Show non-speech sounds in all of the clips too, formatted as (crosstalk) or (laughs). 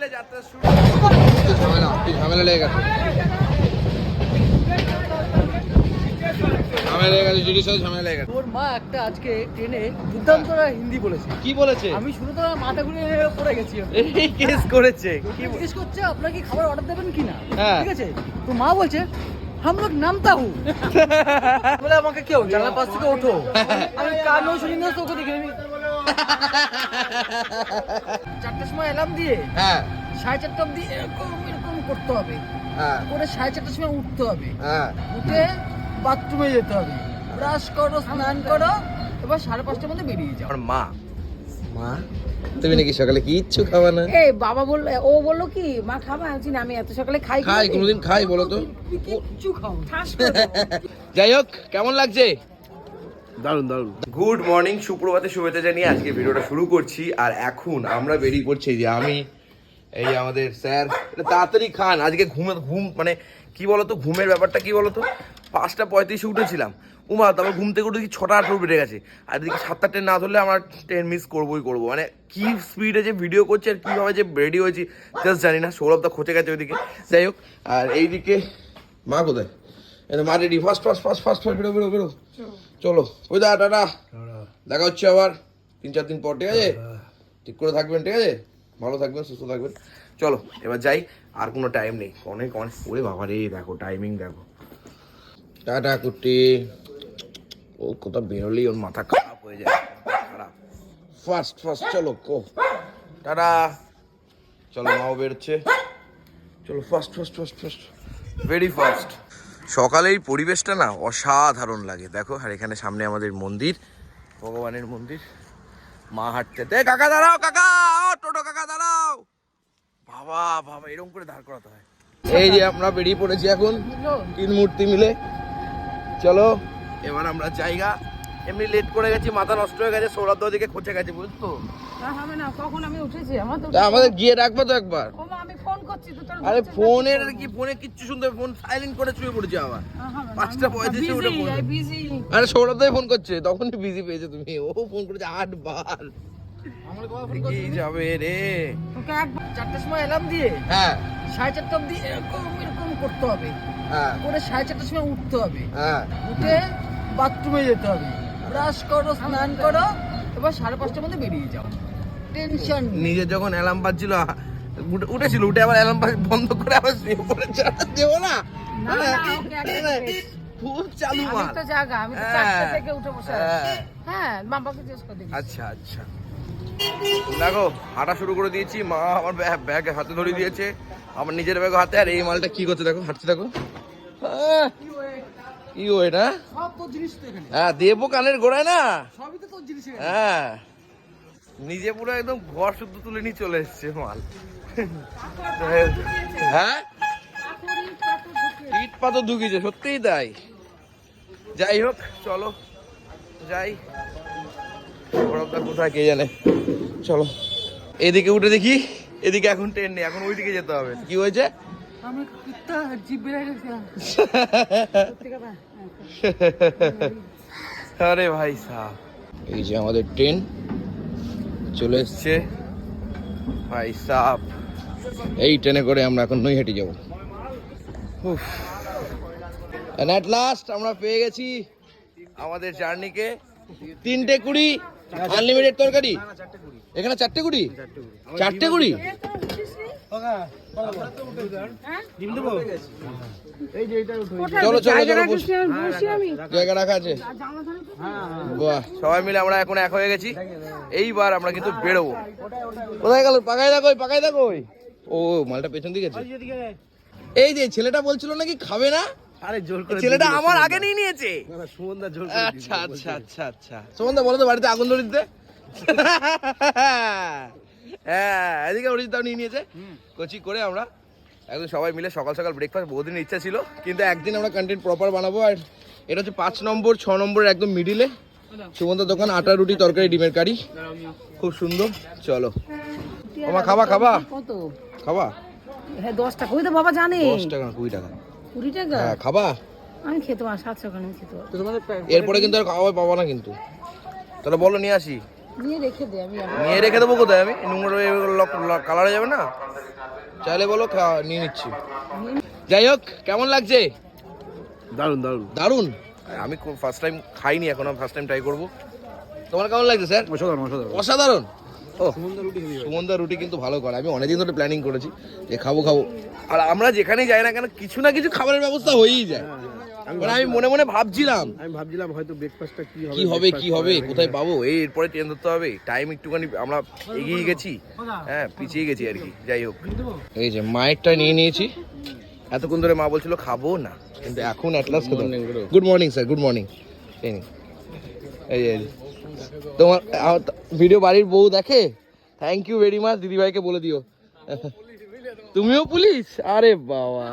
মিলে যাত্রা শুরু। ঝামেলা ঝামেলা লেগে গেছে? ঝামেলা লেগে গেছে জিনিস ঝামেলা লেগে গেছে। তোর মা একটা আজকে ট্রেনে দুর্দান্ত হিন্দি বলেছে। কি বলেছে? আমি শুনে তো মাথা ঘুরে পড়ে গেছি। এই কেস করেছে। কি জিজ্ঞেস করছে আপনার কি খাবার অর্ডার দেবেন কি না? হ্যাঁ। ঠিক আছে? তো মা বলছে হাম লোক নামতা হু (laughs) বলে আমাকে কেউ? জানলা পাশ থেকে ওঠো। আমি কানও শুনি না তোকে দেখে চারটার সময় অ্যালার্ম দিয়ে হ্যাঁ। সাড়ে চারটা অব্দি এরকম এরকম করতে হবে। হ্যাঁ। করে সাড়ে চারটার সময় উঠতে হবে। হ্যাঁ। উঠে বাথরুমে যেতে হবে। ব্রাশ করো স্নান করো এবার সাড়ে পাঁচটার মধ্যে বেরিয়ে যাও। আমার মা। মা? তুমি নাকি সকালে কিচ্ছু খাবা না? এই বাবা বলল ও বলল কি মা খাবা? আমি না, আমি এত সকালে খাই খাই কোনোদিন। খাই বলো তো। কিচ্ছু খাও। (laughs) যাই হোক কেমন লাগছে? দারুণ দারুণ গুড মর্নিং সুপ্রভাতে শুভেচ্ছা জানিয়ে আজকে ভিডিওটা শুরু করছি। আর এখন আমরা বেরিয়ে পড়ছি যে আমি এই আমাদের স্যার। তাড়াতাড়ি খান আজকে ঘুমে ঘুম মানে কি বলতো ঘুমের ব্যাপারটা কি বলতো? পাঁচটা পঁয়ত্রিশে উঠেছিলাম। উমা তারপর ঘুম থেকে উঠে দেখি ছটা আঠারো বেড়ে গেছে। আর এদিকে সাতটা ট্রেন না ধরলে আমার ট্রেন মিস করবোই করব। মানে কি স্পিডে যে ভিডিও করছে আর কীভাবে যে রেডি হয়েছি জাস্ট জানি না সৌরভ দা খোঁচে গেছে ওইদিকে। যাই হোক আর এইদিকে মা কোথায়? এটা মা ready fast fast fast fast fast বেরো বেরো বেরো। চলো। ওই দা টাটা। দেখা হচ্ছে আবার। তিন চার দিন পর ঠিক আছে? ঠিক করে থাকবেন ঠিক আছে? ভালো থাকবেন সুস্থ থাকবেন। চলো এবার যাই। আর কোনো টাইম নেই। অনেক অনেক। ওরে বাবা রে দেখো টাইমিং দেখো। টাটা কুটি ও কোথাও বেরোলেই ওর মাথা খারাপ হয়ে যায়। খারাপ। ফার্স্ট ফার্স্ট চলো কো টাটা। চলো মাও বেরোচ্ছে। চলো fast fast fast fast very fast সকালের পরিবেশটা না অসাধারণ লাগে। দেখো, আর এখানে সামনে আমাদের মন্দির, ভগবানের মন্দির। মা হাঁটতে দে কাকা দাঁড়াও, কাকা! টোটো, কাকা, দাঁড়াও! বাবা বাবা, এরকম করে দাঁড় করাতে হয়। এই যে আমরা বেরিয়ে পড়েছি এখন, তিন মূর্তি মিলে। চলো, এবার আমরা জায়গা এমনি লেট করে গেছি মাথা নষ্ট হয়ে গেছে সৌরভ দিকে খোঁচে গেছে বুঝতো? না হবে না কখন আমি উঠেছি? আমার তো আমাদের গিয়ে রাখব তো একবার। আমি ফোন করছি তো তোর আরে। ফোনের কি ফোনে কিচ্ছু শুনতে ফোন সাইলেন্ট করে শুয়ে পড়েছে আবার। পাঁচটা পঁয়ত্রিশে উঠে। আরে সৌরভ ফোন করছে তখনই বিজি পেয়েছে তুমি। ও ফোন করেছে আট বার কি যাবে রে। তোকে একবার চারটার সময় দিয়ে হ্যাঁ। সাড়ে চারটা অব্দি এরকম এরকম করতে হবে। হ্যাঁ। করে সাড়ে চারটার সময় উঠতে হবে। হ্যাঁ। উঠে বাথরুমে যেতে হবে। ব্রাশ করো স্নান করো। এবার সাড়ে পাঁচটার মধ্যে বেরিয়ে যাও। টেনশন নিজে যখন অ্যালার্ম বাজছিল উঠে- উঠেছিল উঠে আবার অ্যালার্ম বন্ধ করে আবার শুয়ে পড়েছে আর দেবো না। না, না, ওকে একটা বেশ। খুব চালু আমি তো জাগা আমি তো হ্যাঁ। চারটে থেকে উঠে বসে হ্যাঁ। হ্যাঁ বাবাকে জিজ্ঞেস করে দেখি। আচ্ছা আচ্ছা। দেখো হাঁটা শুরু করে দিয়েছি। মা আমার ব্যাগ হাতে ধরে দিয়েছে। আমার নিজের ব্যাগ হাতে। আর এই মালটা কি করছে দেখো? হাঁটতে দেখো। আহ, কি ও এটা? সব তোর জিনিস তো এখানে। হ্যাঁ দেবো কানের গোড়ায় না? সবই তো তোর জিনিস হ্যাঁ। নিজে পুরো একদম ঘর শুদ্ধ তুলে নিয়ে চলে এসছে মাল। হ্যাঁ? ইট পাথর ঢুকিয়েছে সত্যিই তাই। যাই হোক চলো। যাই। ওরকটা কোথায় কে জানে? চলো। এদিকে উঠে দেখি এদিকে এখন ট্রেন নেই এখন ওইদিকে যেতে হবে। কি হয়েছে? আমি কিত্তা জিভ বেড়ে গেছে সত্যি কথা? আরে ভাই সাহ এই যে আমাদের ট্রেন চলে এসছে। ভাই সাহ এই ট্রেনে করে আমরা এখন নৈহাটি যাব। উফ। এন্ড অ্যাট লাস্ট আমরা পেয়ে গেছি আমাদের জার্নিকে। তিনটে কুড়ি আনলিমিটেড তরকারি। এখানে চারটে কুড়ি? চারটে কুড়ি। হ্যাঁ? মিলে আমরা এখন এক হয়ে গেছি। এইবার আমরা কিন্তু বেরোবো। কোথায় গেল? পাকাই দেখো পাকাই দেখো ও মালটা পেছন দিকে এই যে ছেলেটা বলছিল নাকি খাবে না? আরে জোর করে ছেলেটা আমার আগে নিয়ে নিয়েছে। সুমনদা জোর আচ্ছা আচ্ছা আচ্ছা আচ্ছা। সুমনদা বলো তো বাড়িতে আগুন ধরে দিতে (laughs) হ্যাঁ এদিকে অরিজিৎ নিয়ে নিয়েছে। কচি করে আমরা একদম সবাই মিলে সকাল সকাল ব্রেকফাস্ট বহুদিনের ইচ্ছা ছিল কিন্তু একদিন আমরা কন্টেন্ট প্রপার বানাবো আর এটা হচ্ছে পাঁচ নম্বর ছ নম্বরের একদম মিডিলে সুমনদার দোকান আটা রুটি তরকারি ডিমের কারি। খুব সুন্দর চলো। ওমা খাবা খাবা। কত? খাবা? হ্যাঁ দশ টাকা। ওই তো বাবা জানে। দশ টাকা কুড়ি টাকা। কুড়ি টাকা? হ্যাঁ খাবা। আমি খেতে পারি সাতশো টাকা খেতে এরপরে কিন্তু আর খাওয়া পাবো না কিন্তু। তাহলে বলো নিয়ে আসি। নিয়ে রেখে দে আমি নিয়ে রেখে দেবো কোথায়? আমি নোংরা কালার হয়ে যাবে না? চাইলে বলো নিয়ে নিচ্ছি। যাই হোক কেমন লাগছে? দারুণ দারুণ দারুণ আমি ফার্স্ট টাইম খাইনি এখন ফার্স্ট টাইম ট্রাই করব। তোমার কেমন লাগছে স্যার অসাধারণ অসাধারণ। অসাধারণ? ও। সুমনদা রুটি কিন্তু ভালো করে। আমি অনেকদিন ধরে প্ল্যানিং করেছি যে খাব খাব। আর আমরা যেখানেই যাই না কেন কিছু না কিছু খাবারের ব্যবস্থা হয়েই যায়। মানে আমি মনে মনে ভাবছিলাম। আমি ভাবছিলাম হয়তো ব্রেকফাস্টটা কি কি হবে কি হবে কোথায় পাবো? এই এরপরে ট্রেন ধরতে হবে টাইম একটুখানি আমরা এগিয়ে গেছি। হ্যাঁ পিছিয়ে গেছি আর কি যাই হোক। এই যে মায়েরটা নিয়ে নিয়েছি। এতক্ষণ ধরে মা বলছিল খাব না। কিন্তু এখন at last good morning sir good morning. এই এই তোমার ভিডিও বাড়ির বউ দেখে? থ্যাংক ইউ ভেরি মাচ দিদিভাইকে বলে দিও। তুমিও পুলিশ? আরে বাবা।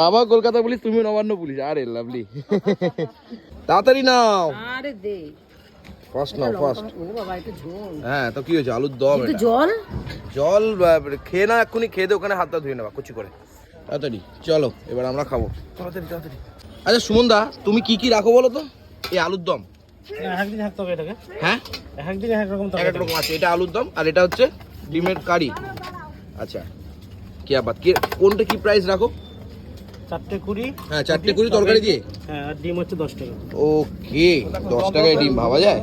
বাবা কলকাতা পুলিশ তুমিও নবান্ন পুলিশ। আরে লাভলি। তাড়াতাড়ি নাও। আরে দে। ফার্স্ট নাও ফার্স্ট হ্যাঁ তো কি হয়েছে? আলুর দম জল? জল খেয়ে না এক্ষুনি খেয়ে দে ওখানে হাতটা ধুয়ে নেবা কুচি করে। তাড়াতাড়ি চলো এবার আমরা খাব। তাড়াতাড়ি তাড়াতাড়ি। আচ্ছা সুমন দা তুমি কি কি রাখো বলো তো? এই আলুর দম। একদিন হ্যাঁ? একদিন এক রকম এক এক রকম আছে এটা আলুর দম আর এটা হচ্ছে ডিমের কারি। আচ্ছা। কি আবার কি কোনটা কি প্রাইস রাখো? চারটে কুড়ি হ্যাঁ চারটে কুড়ি তরকারি দিয়ে? হ্যাঁ আর ডিম হচ্ছে দশ টাকা। ওকে দশ টাকায় ডিম ভাবা যায়?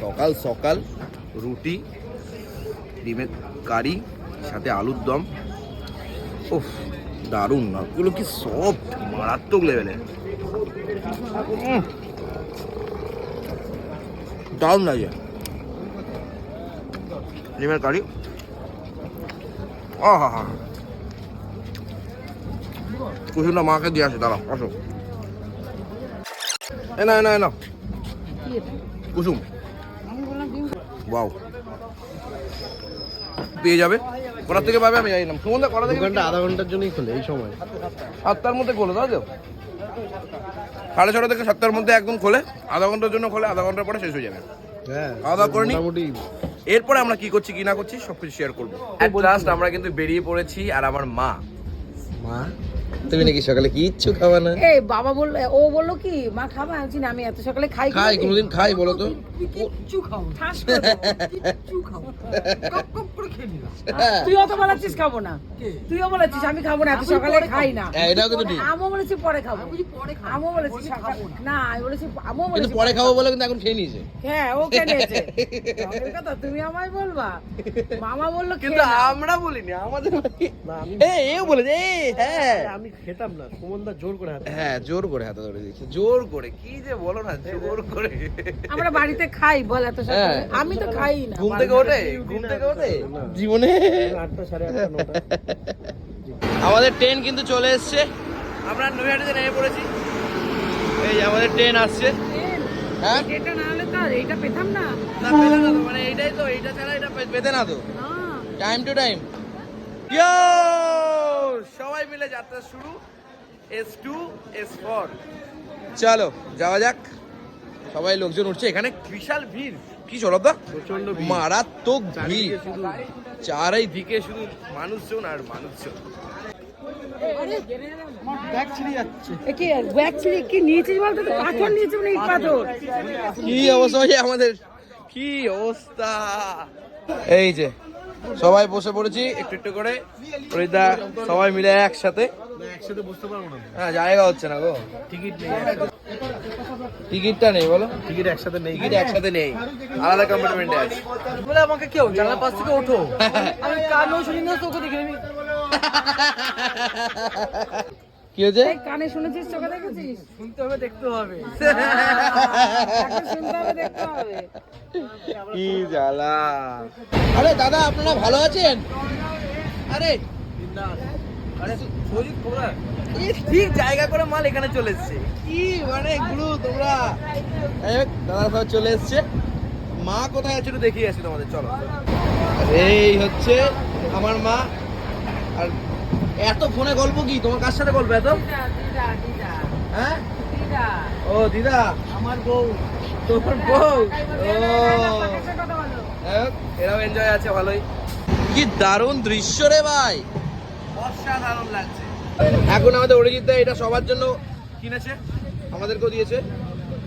সকাল সকাল রুটি ডিমের কারি সাথে আলুর দম। উফ দারুণ না। ওগুলো কি সফট মারাত্মক লেভেলের। দারুণ লাগে। ডিমের কারি আহা হা কুসুমটা মাকে দিয়ে আসে দাঁড়াও আসো। এ না এ না এ না। কুসুম। ওয়াও পেয়ে যাবে? কটার থেকে পাবে? আমি জানি না। সুমন দা কটা থেকে দোকানটা আধা ঘণ্টার জন্যই খোলে এই সময়। সাতটার মধ্যে খোলে তাই তো? সাড়ে ছটা থেকে সাতটার মধ্যে একদম খোলে। আধা ঘণ্টার জন্য খোলে আধা ঘণ্টার পরে শেষ হয়ে যাবে। হ্যাঁ খাওয়া দাওয়া করে নি? মোটামুটি এরপরে আমরা কি করছি, কি না করছি, সবকিছু শেয়ার করব। লাস্ট আমরা কিন্তু বেরিয়ে পড়েছি আর আমার মা। মা? তুমি নাকি সকালে কিচ্ছু খাওয়া না? এই বাবা বলল ও বলল কি মা খাবা? আমি বলছি না, আমি এত সকালে খাই খাই? কোনোদিন খাই বলো তো। কিচ্ছু খাও? ঠাস (laughs) করে কিচ্ছু খাও? কপ কপ করে খেয়ে নিলাম হ্যাঁ। তুইও তো বলাচ্ছিস খাব না। তুইও বলেছিস আমি খাব না এত সকালে খাই না। হ্যাঁ, এটাও কিন্তু ঠিক। আমও বলেছি পরে খাব। আমও বলেছি সকালে না। আমি বলেছি আমও কিন্তু পরে খাব বলে কিন্তু এখন খেয়ে নিয়েছে। হ্যাঁ ও কেনেছে রঙের (laughs) কথা তুমি আমায় বলবা। মামা বলল কিন্তু আমরা বলিনি আমাদের না আমি এ এও বলেছে এ হ্যাঁ। আমি খেতাম না সুমনদা জোর করে হাতে হ্যাঁ জোর করে হাতে ধরে দিয়েছে জোর করে কি যে বলো না জোর করে। আমরা বাড়িতে খাই বল এত সকালে। হ্যাঁ। আমি তো খাই না। ঘুম থেকে ওঠে? ঘুম থেকে ওঠে? জীবনে? আটটা সাড়ে আটটা নটা। (laughs) আমাদের ট্রেন কিন্তু চলে এসছে। আমরা নৈহাটিতে নেমে পড়েছি। এই যে আমাদের ট্রেন আসছে। হ্যাঁ? এটা না হলে তো এইটা পেতাম না। না পেলে না মানে এইটাই তো এইটা ছাড়া এটা পেতে না তো। টাইম টু টাইম ইয়ো সবাই মিলে যাত্রা শুরু এস টু এস ফোর চলো যাওয়া যাক। সবাই লোকজন উঠছে এখানে। বিশাল ভিড়। কি সৌরভদা প্রচণ্ড মারাত্মক ভিড়। শুধু চারিদিকে শুধু মানুষজন আর মানুষজন। ব্যাগ ছিঁড়ে যাচ্ছে এ কি অ্যাকচুয়ালি কি নিয়েছিস বলতো তো? পাথর নিয়েছিস মানে ইট পাথর। কি অবস্থা আমাদের? কি অবস্থা? এই যে সবাই বসে পড়েছি একটু একটু করে। রোহিতদা সবাই মিলে একসাথে। একসাথে বসতে পারব না হ্যাঁ জায়গা হচ্ছে না গো। টিকিট নেই টিকিটটা নেই বলো। টিকিট একসাথে নেই। টিকিট একসাথে নেই আলাদা কম্পার্টমেন্টে আছে। বলে আমাকে কেউ জানলার পাশ থেকে ওঠো। আমি কানও শুনি না তোকে দেখে আমি (laughs) কি হয়েছে? কানে শুনেছিস চোখে দেখেছিস? শুনতে হবে দেখতে হবে। শুনতে হবে দেখতে হবে। কি জ্বালা। আরে দাদা আপনারা ভালো আছেন? আরে আরে সজিত ঠিক জায়গা করে মাল এখানে চলে এসছে। কি মানে গুরু তোমরা? সব চলে এসছে। মা কোথায় আছে একটু দেখিয়ে আসি তোমাদের চলো। আর এই হচ্ছে আমার মা। আর এত ফোনে গল্প কি? তোমার কার সাথে গল্প এত? হ্যাঁ? ও দিদা। আমার বউ। তোমার বউ? ও এরাও এনজয় আছে ভালোই। কি দারুণ দৃশ্য রে ভাই। অসাধারণ লাগছে। এখন আমাদের অরিজিৎ দা এটা সবার জন্য কিনেছে আমাদেরকেও দিয়েছে।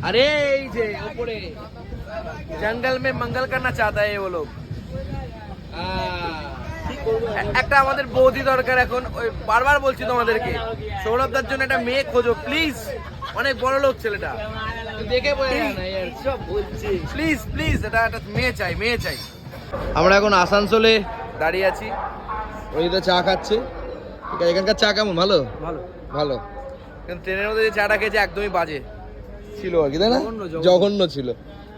আরে এই যে ওপরে। জঙ্গল মে মঙ্গল করনা চাহতা হ্যাঁ একটা আমাদের বৌদি দরকার এখন ওই বারবার বলছি তোমাদেরকে সৌরভদার জন্য একটা মেয়ে খোঁজো প্লিজ অনেক বড় লোক ছেলেটা। দেখে প্লিজ প্লিজ এটা একটা মেয়ে চাই মেয়ে চাই। আমরা এখন আসানসোলে দাঁড়িয়ে আছি। ওই তো চা খাচ্ছে। ঠিক আছে এখানকার চা কেমন? ভালো? ভালো। ভালো। ট্রেনের মধ্যে যে চাটা খেয়েছে একদমই বাজে। ছিল আর কি তাই না। জঘন্য ছিল।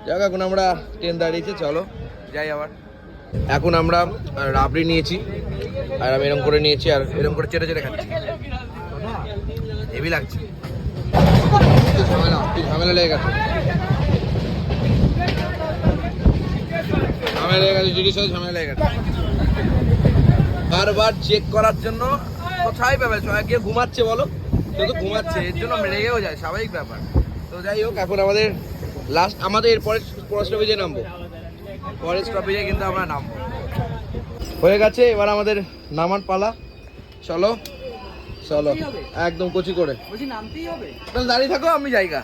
যাক এখন আমরা ট্রেন দাঁড়িয়েছে চলো। যাই আবার। এখন আমরা রাবড়ি নিয়েছি, আর আমি এরকম করে নিয়েছি, আর এরকম করে চেটে চেটে খাচ্ছি। হেভি লাগছে। ঝামেলা ঝামেলা লেগে গেছে। ঝামেলা গেছে ঝামেলা বারবার চেক করার জন্য গিয়ে ঘুমাচ্ছে বলো? ঘুমাচ্ছে, এর জন্য যায়, স্বাভাবিক ব্যাপার। তো যাই হোক, এখন আমাদের লাস্ট আমাদের এরপরে পরের স্টপেজে নামবো। পরের স্টপেজে কিন্তু আমরা নামবো। হয়ে গেছে এবার আমাদের নামার পালা। চলো চলো একদম কচি করে। তাহলে দাঁড়িয়ে থাকো আমি জায়গা।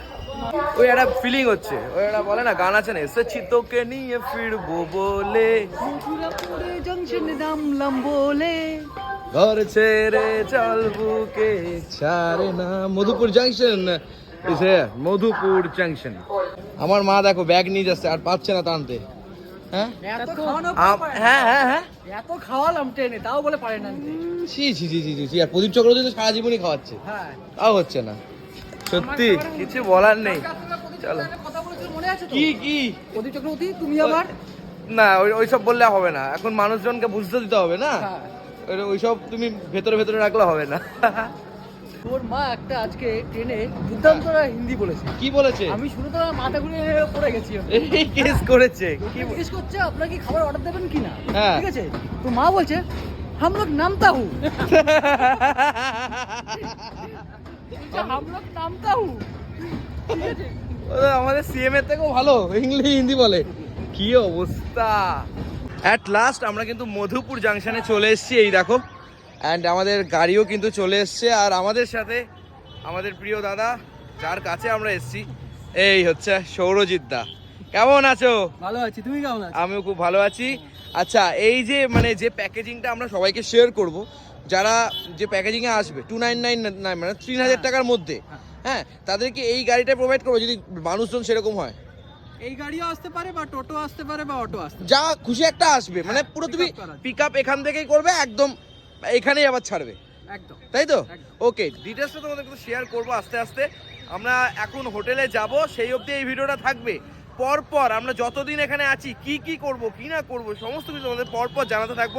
ওই একটা ফিলিং হচ্ছে ওই একটা বলে না গান আছে না এসেছি তোকে নিয়ে ফিরবো বলে। জংশনে নামলাম বলে। ঘর ছেড়ে চল বুকে ছাড়ে না। মধুপুর জাংশন মধুপুর জাংশন আমার মা দেখো ব্যাগ নিয়ে যাচ্ছে আর পাচ্ছে না টানতে। হ্যাঁ? আম- হ্যাঁ হ্যাঁ হ্যাঁ। এত খাওয়ালাম ট্রেনে তাও বলে পারে না আনতে। ছি ছি ছি ছি ছি, ছি আর প্রদীপ চক্রবর্তী তো সারা জীবনই খাওয়াচ্ছে। হ্যাঁ। তাও হচ্ছে না। সত্যি কিছু বলার নেই। চলো। মনে আছে কি কি? প্রদীপ চক্রবর্তী তুমি আবার? না ওই ওইসব বললে হবে না। এখন মানুষজনকে বুঝতে দিতে হবে না। হ্যাঁ। ওই- ওইসব তুমি ভেতরে ভেতরে রাখলে হবে না। (laughs) তোর মা একটা আজকে ট্রেনে দুর্দান্ত হিন্দি বলেছে কি বলেছে আমি শুনে তো আমার মাথা ঘুরে পড়ে গেছি আমি। এই কেস করেছে কি বল- জিজ্ঞেস করছে আপনার কি খাবার অর্ডার দেবেন কি না হ্যাঁ। ঠিক আছে তো মা বলছে हम लोग नामता हूँ हम लोग नामता हूँ ও তো আমাদের সিএম এর থেকেও ভালো ইংলিশ হিন্দি বলে কি অবস্থা অ্যাট লাস্ট আমরা কিন্তু মধুপুর জাংশনে চলে এসেছি এই দেখো অ্যান্ড আমাদের গাড়িও কিন্তু চলে এসছে। আর আমাদের সাথে আমাদের প্রিয় দাদা যার কাছে আমরা এসেছি এই হচ্ছে সৌরজিৎ দা। কেমন আছো? ভালো আছি। তুমি কেমন আছো? আমিও খুব ভালো আছি। আচ্ছা এই যে মানে যে প্যাকেজিংটা আমরা সবাইকে শেয়ার করব যারা যে প্যাকেজিংয়ে আসবে টু নাইন নাইন নাইন মানে তিন হাজার টাকার মধ্যে হ্যাঁ। তাদেরকে এই গাড়িটা প্রোভাইড করব। যদি মানুষজন সেরকম হয়। এই গাড়িও আসতে পারে বা টোটো আসতে পারে বা অটো আসতে যা খুশি একটা আসবে। মানে পুরো তুমি। পিক আপ এখান থেকেই করবে একদম এখানেই আবার ছাড়বে। একদম। তাই তো। ওকে ডিটেলসটা তোমাদের কিন্তু শেয়ার করব আস্তে আস্তে। আমরা এখন হোটেলে যাব সেই অবধি এই ভিডিওটা থাকবে। পরপর আমরা যতদিন এখানে আছি কি কি করব কি না করব সমস্ত কিছু তোমাদের পরপর জানাতে থাকব।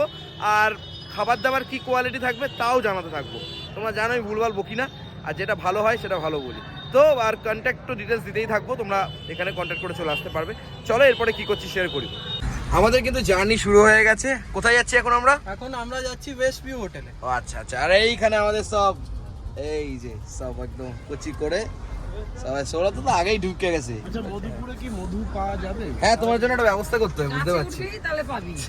আর খাবার দাবার কি কোয়ালিটি থাকবে তাও জানাতে থাকব। তোমরা জানো আমি ভুলভাল বকি না। আর যেটা ভালো হয় সেটা ভালো বলি। তো আর কন্ট্যাক্ট তো ডিটেলস দিতেই থাকব। তোমরা এখানে কন্ট্যাক্ট করে চলে আসতে পারবে। চলো এরপরে কি করছি শেয়ার করি। আমাদের কিন্তু জার্নি শুরু হয়ে গেছে। কোথায় যাচ্ছি এখন আমরা? এখন আমরা যাচ্ছি ওয়েস্ট ভিউ হোটেলে ও আচ্ছা আচ্ছা। আর এইখানে আমাদের সব এই যে সব একদম কচি করে সবাই সৌরভ তো আগেই ঢুকে গেছে। আচ্ছা মধুপুরে কি মধু পাওয়া যাবে? হ্যাঁ তোমার জন্য একটা ব্যবস্থা করতে হবে বুঝতে পারছি। তাহলে পাবি। (laughs)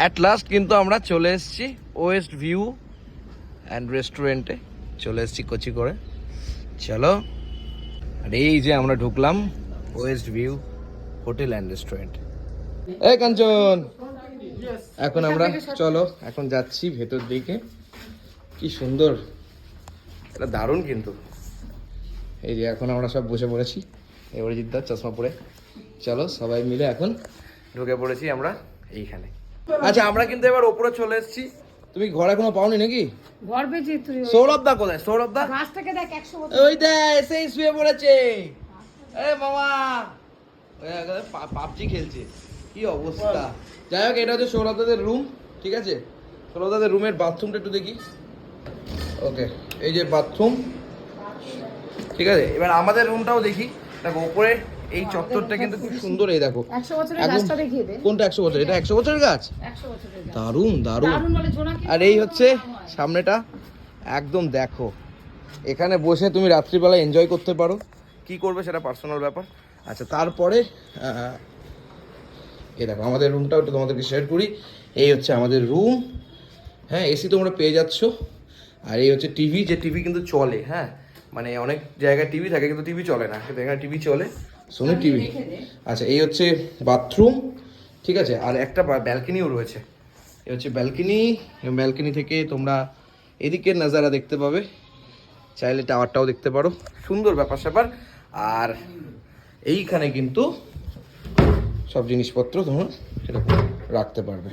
অ্যাট লাস্ট কিন্তু আমরা চলে এসেছি ওয়েস্ট ভিউ অ্যান্ড রেস্টুরেন্টে চলে এসেছি কচি করে। চলো। আর এই যে আমরা ঢুকলাম West View hotel and restaurant. এই কাঞ্চন এখন আমরা চলো এখন যাচ্ছি ভেতর দিকে। কি সুন্দর এটা দারুণ কিন্তু। এই যে এখন আমরা সব বসে পড়েছি এবারে জিদ্দার চশমা পরে। চলো সবাই মিলে এখন ঢুকে পড়েছি আমরা এইখানে। আচ্ছা আমরা কিন্তু এবার ওপরে চলে এসেছি। তুমি ঘর এখনও পাওনি নাকি? ঘর পেয়েছি তুই সৌরভ দা কোথায়? সৌরভ দা? গাছ থেকে দেখ একশো বছর। ওই দে এসেই শুয়ে পড়েছে। এ মামা পাবজি খেলছে। কি অবস্থা। যাই হোক এটা হচ্ছে সৌরভ দাদের রুম ঠিক আছে? সৌরভ দাদের রুমের বাথরুমটা একটু দেখি। ওকে এই যে বাথরুম ঠিক আছে এবার আমাদের রুমটাও দেখি। দেখো ওপরে এই চত্বরটা কিন্তু খুব সুন্দর এই দেখো। কোনটা একশো বছর এটা একশো বছরের গাছ? দারুণ দারুণ। আর এই হচ্ছে সামনেটা। একদম দেখো। এখানে বসে তুমি রাত্রিবেলা এনজয় করতে পারো। কি করবে সেটা পার্সোনাল ব্যাপার। আচ্ছা তারপরে এই দেখো আমাদের রুমটাও একটু তোমাদেরকে শেয়ার করি। এই হচ্ছে আমাদের রুম হ্যাঁ এসি তোমরা পেয়ে যাচ্ছ। আর এই হচ্ছে টিভি যে টিভি কিন্তু চলে হ্যাঁ? মানে অনেক জায়গায় টিভি থাকে কিন্তু টিভি চলে না। এখানে টিভি চলে সোনি টিভি আচ্ছা এই হচ্ছে বাথরুম ঠিক আছে? আর একটা ব্যালকনিও রয়েছে। এই হচ্ছে ব্যালকনি ব্যালকনি থেকে তোমরা এদিকের নাজারা দেখতে পাবে। চাইলে টাওয়ারটাও দেখতে পারো। সুন্দর ব্যাপার স্যাপার আর এইখানে কিন্তু সব জিনিসপত্র ধরুন সেটা রাখতে পারবে।